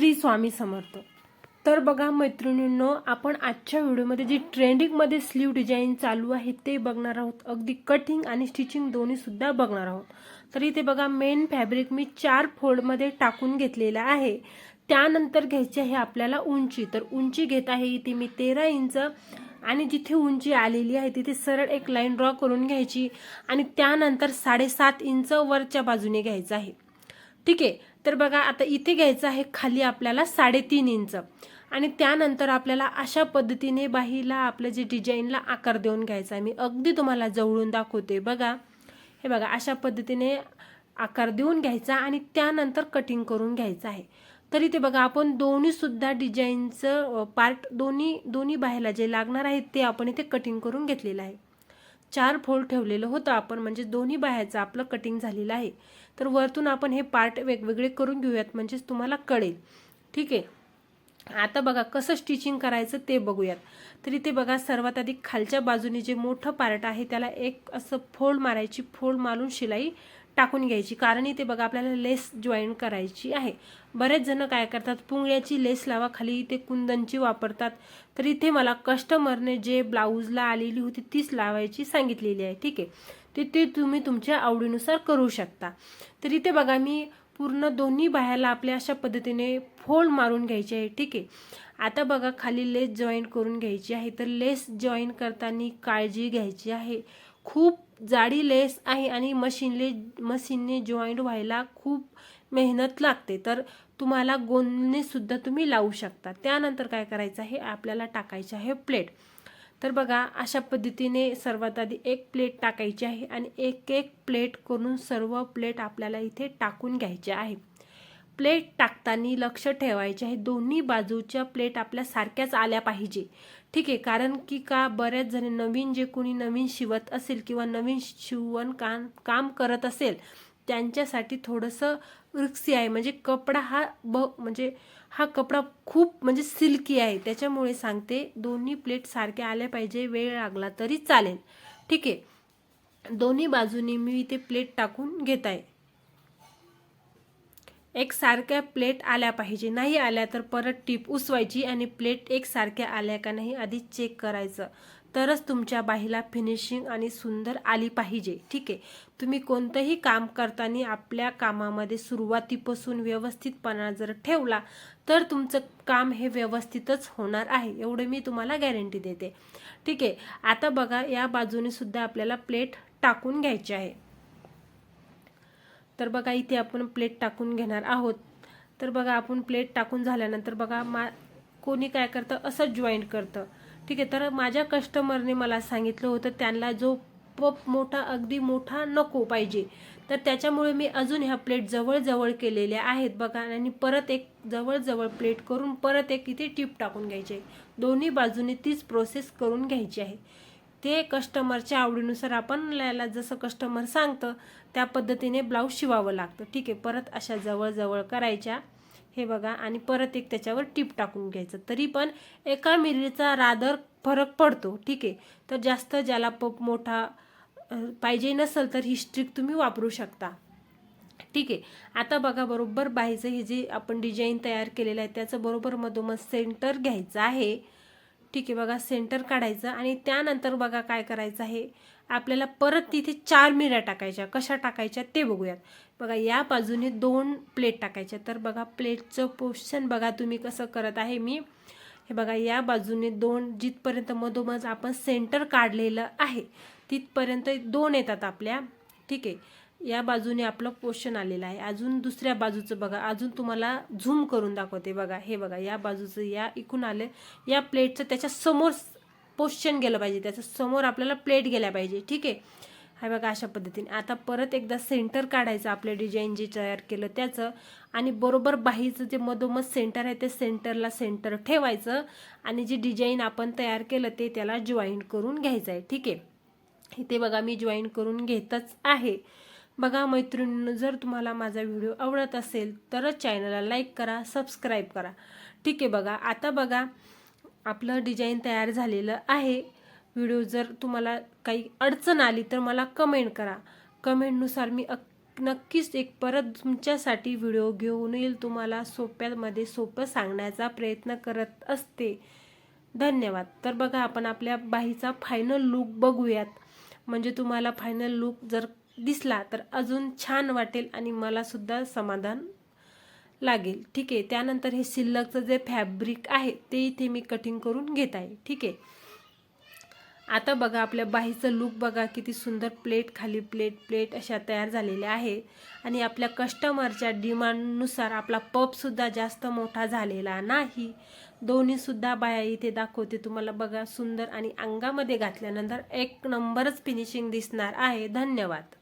श्री स्वामी समर्थ. तर बघा मैत्रिणींनो आपण आजच्या व्हिडिओमध्ये जी ट्रेंडिंगमध्ये स्लीव डिझाईन चालू आहे ते बघणार आहोत. अगदी कटिंग आणि स्टिचिंग दोन्हीसुद्धा बघणार आहोत. तर इथे बघा मेन फॅब्रिक मी चार फोल्डमध्ये टाकून घेतलेला आहे. त्यानंतर घ्यायची आहे आपल्याला उंची. तर उंची घेत आहे इथे मी तेरा इंच आणि जिथे उंची आलेली आहे तिथे सरळ एक लाईन ड्रॉ करून घ्यायची आणि त्यानंतर साडेसात इंच वरच्या बाजूने घ्यायचं आहे. ठीक आहे? तर बघा आता इथे घ्यायचं आहे खाली आपल्याला साडेतीन इंच. आणि त्यानंतर आपल्याला अशा पद्धतीने बाहीला आपलं जे डिझाईनला आकार देऊन घ्यायचा आहे. मी अगदी तुम्हाला जवळून दाखवते. बघा हे बघा अशा पद्धतीने आकार देऊन घ्यायचा आणि त्यानंतर कटिंग करून घ्यायचं आहे. तर इथे बघा आपण दोन्हीसुद्धा डिझाईनचं पार्ट दोन्ही दोन्ही बाहेला जे लागणार आहे ते आपण इथे कटिंग करून घेतलेलं आहे. चार फोल्ड ठेवलेलं होतं आपण म्हणजे दोन्ही बाह्याचं आपलं कटिंग झालेलं आहे. तर वरतून आपण हे पार्ट वेगवेगळे करून घेऊयात म्हणजेच तुम्हाला कळेल. ठीक आहे? आता बघा कसं स्टिचिंग करायचं ते बघूयात. तर इथे बघा सर्वात आधी खालच्या बाजूने जे मोठं पार्ट आहे त्याला एक असं फोल्ड मारायची फोल्ड मारून शिलाई टाकून घ्यायची. कारण इथे बघा आपल्याला लेस जॉईन करायची आहे. बरेच जण काय करतात पुंगळ्याची लेस लावा खाली इथे कुंदनची वापरतात. तर इथे मला कस्टमरने जे ब्लाऊजला आलेली होती तीच लावायची सांगितलेली आहे. ठीक आहे? ते ते तुम्ही तुमच्या आवडीनुसार करू शकता. तर इथे बघा मी पूर्ण दोन्ही बाह्याला आपल्या अशा पद्धतीने फोल्ड मारून घ्यायची आहे. ठीक आहे? आता बघा खाली लेस जॉईन करून घ्यायची आहे. तर लेस जॉईन करताना काळजी घ्यायची आहे. खूप जाडी लेस आहे आणि मशीनले मशीनने जॉईंट व्हायला खूप मेहनत लागते. तर तुम्हाला गोंदनेसुद्धा तुम्ही लावू शकता. त्यानंतर काय करायचं आहे? आपल्याला टाकायचं आहे प्लेट तर बघा अशा पद्धतीने सर्वात आधी एक प्लेट टाकायची आहे आणि एक एक प्लेट करून सर्व प्लेट आपल्याला इथे टाकून घ्यायचे आहे. प्लेट टाकताना लक्ष ठेवायचे आहे. दोन्ही बाजूच्या प्लेट आपल्या सारख्याच आल्या पाहिजे. ठीक आहे कारण की का बऱ्याच जण नवीन जे कोणी नवीन शिवत असेल किंवा नवीन शिवण काम काम करत असेल त्यांच्यासाठी थोडंसं रिक्सी आहे. म्हणजे कपडा हा ब म्हणजे हा कपडा खूप म्हणजे सिल्की आहे. त्याच्यामुळे सांगते दोन्ही प्लेट सारख्या आल्या पाहिजे वेळ लागला तरी चालेल. ठीक आहे दोन्ही बाजूनी मी इथे प्लेट टाकून घेत आहे. एक सारख्या प्लेट आल्या पाहिजे. नाही आल्या तर परत टीप उसवायची आणि प्लेट एकसारख्या आल्या का नाही आधी चेक करायचं. तरच तुमच्या बाहीला फिनिशिंग आणि सुंदर आली पाहिजे. ठीक आहे? तुम्ही कोणतंही काम करताना आपल्या कामामध्ये सुरुवातीपासून व्यवस्थितपणा जर ठेवला तर तुमचं काम हे व्यवस्थितच होणार आहे. एवढं मी तुम्हाला गॅरंटी देते. ठीक आहे? आता बघा या बाजूने सुद्धा आपल्याला प्लेट टाकून घ्यायची आहे. तर बघा इथे आपण प्लेट टाकून घेणार आहोत. तर बघा आपण प्लेट टाकून झाल्यानंतर बघा मा कोणी काय करतं? असं जॉईंट करतं. ठीक आहे तर माझ्या कस्टमरने मला सांगितलं होतं त्यांना जो पप मोठा अगदी मोठा नको पाहिजे. तर त्याच्यामुळे मी अजून ह्या प्लेट जवळजवळ केलेल्या आहेत बघा. आणि परत एक जवळजवळ प्लेट करून परत एक इथे टीप टाकून घ्यायची. आहे दोन्ही बाजूने तीच प्रोसेस करून घ्यायची आहे. ते कस्टमरच्या आवडीनुसार आपण याला जसं कस्टमर सांगतं त्या पद्धतीने ब्लाऊज शिवावं लागतं. ठीक आहे परत अशा जवळजवळ करायच्या. हे बघा आणि परत एक त्याच्यावर टीप टाकून घ्यायचं. तरी पण एका मिरीचा रादर फरक पडतो. ठीक आहे तर जास्त ज्याला पप मोठा पाहिजे नसेल तर ही स्ट्रिक तुम्ही वापरू शकता. ठीक आहे आता बघा बरोबर बाईचं हे जे आपण डिझाईन तयार केलेलं आहे त्याचं बरोबर मधोमध सेंटर घ्यायचं आहे. ठीक आहे बघा सेंटर काढायचं आणि त्यानंतर बघा काय करायचं आहे. आपल्याला परत तिथे चार मिऱ्या टाकायच्या. कशा टाकायच्या ते बघूयात. बघा या बाजूने दोन प्लेट टाकायच्या तर बघा प्लेटचं पोर्शन बघा तुम्ही कसं करत आहे मी. हे बघा या बाजूने दोन जिथपर्यंत मधोमध आपण सेंटर काढलेलं आहे तिथपर्यंत दोन येतात आपल्या. ठीक आहे. या बाजूने आपलं पोषण आलेलं आहे. अजून दुसऱ्या बाजूचं बघा. अजून तुम्हाला झूम करून दाखवते बघा. हे बघा या बाजूचं या इकून आलं या प्लेटचं त्याच्यासमोर पोषण गेलं पाहिजे. त्याच्यासमोर आपल्याला प्लेट गेल्या पाहिजे. ठीक आहे? हा बघा अशा पद्धतीने. आता परत एकदा सेंटर काढायचं आपलं डिझाईन जे तयार केलं त्याचं. आणि बरोबर बाहीचं जे मधोमध सेंटर आहे ते सेंटरला सेंटर ठेवायचं. आणि जे डिझाईन आपण तयार केलं ते त्याला जॉईंट करून घ्यायचं आहे. ठीक आहे? इथे बघा मी जॉईन करून घेतच आहे. बघा मैत्रिणींनो जर तुम्हाला माझा व्हिडिओ आवडत असेल तरच चॅनलला लाईक करा सबस्क्राईब करा. ठीक आहे बघा आता बघा आपलं डिझाईन तयार झालेलं आहे. व्हिडिओ जर तुम्हाला काही अडचण आली तर मला कमेंट करा. कमेंटनुसार मी नक्कीच एक परत तुमच्यासाठी व्हिडिओ घेऊन येईल. तुम्हाला सोप्यामध्ये सोपं सांगण्याचा प्रयत्न करत असते. धन्यवाद. तर बघा आपण आपल्या बाहीचा फायनल लुक बघूयात. म्हणजे तुम्हाला फायनल लुक जर दिसला तर अजून छान वाटेल आणि मला सुद्धा समाधान लागेल. ठीक आहे. त्यानंतर हे शिल्लकचं जे फॅब्रिक आहे ते इथे मी कटिंग करून घेत आहे. ठीक आहे. आता बघा आपल्या बाहीचं लुक बघा किती सुंदर प्लेट खाली प्लेट प्लेट अशा तयार झालेल्या आहे. आणि आपल्या कस्टमरच्या डिमांडनुसार आपला पपसुद्धा जास्त मोठा झालेला नाही. दोन्हीसुद्धा बाया इथे दाखवते तुम्हाला बघा सुंदर आणि अंगामध्ये घातल्यानंतर एक नंबरच फिनिशिंग दिसणार आहे. धन्यवाद.